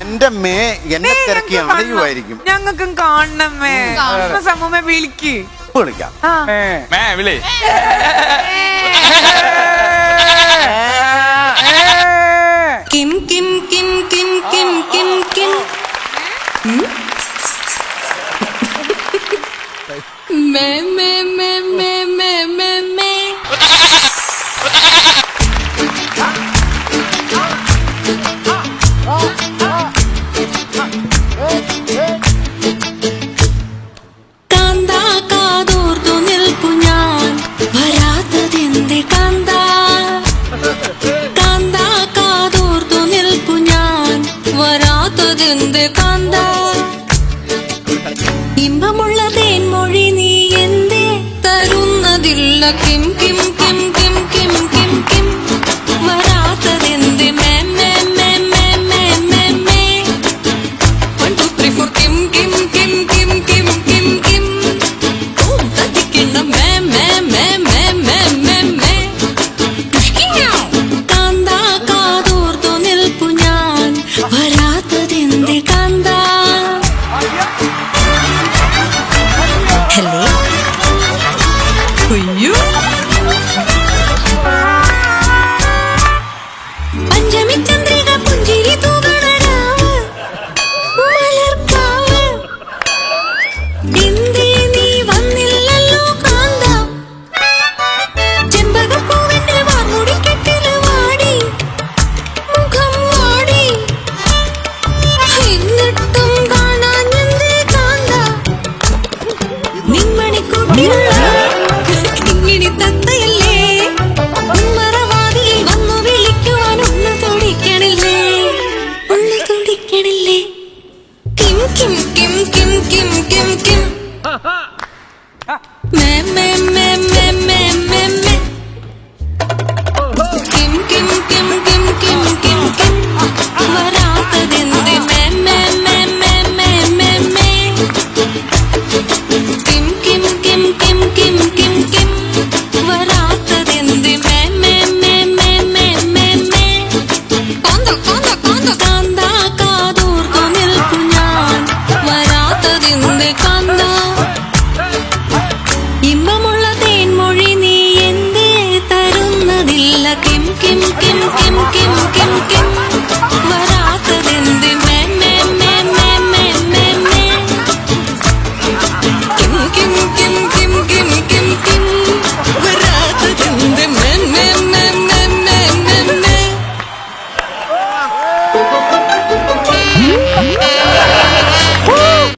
എന്റെ മേ എന്നെ ഞങ്ങൾക്കും കാണണം മേ. മേ കിം കിം കിം കിം കിം കിം കിം. മേ മേ മേ. എന്ത് കാന്ത ഇമ്പമുള്ള തേൻമൊഴി നീ എന്തേ തരുന്നതില്ല കിം കിം കിം കിം കിം കിം കിം വരാത്തതെന്ത് മേ മേ മേ മേ മേ മേ മേ വൺ ടു ത്രീ ഫോർ കിം കിം കിം കിം കിം കിം കിം വരാ അല്ലേ? അയ്യോ. 你 Yeah.